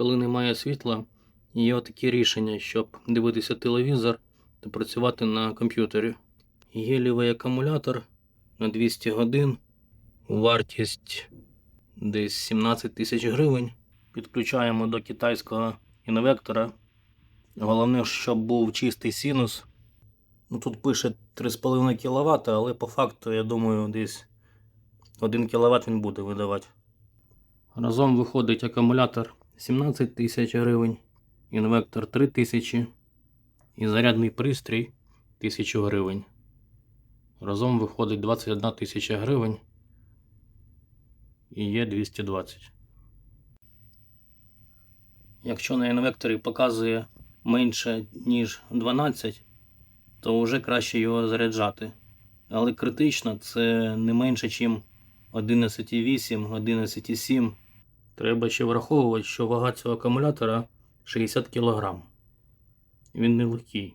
Коли немає світла, є такі рішення, щоб дивитися телевізор та працювати на комп'ютері. Гелівий акумулятор на 200 годин, вартість десь 17 тисяч гривень. Підключаємо до китайського інвектора. Головне, щоб був чистий синус. Ну, тут пише 3,5 кВт, але по факту, я думаю, десь 1 кВт він буде видавати. Разом виходить акумулятор 17 тисяч гривень, інвектор 3 тисячі і зарядний пристрій 1000 гривень. Разом виходить 21 тисяча гривень і є 220. Якщо на інвекторі показує менше, ніж 12, то вже краще його заряджати. Але критично це не менше, ніж 11,8, 11,7. Треба ще враховувати, що вага цього акумулятора 60 кг. Він не легкий.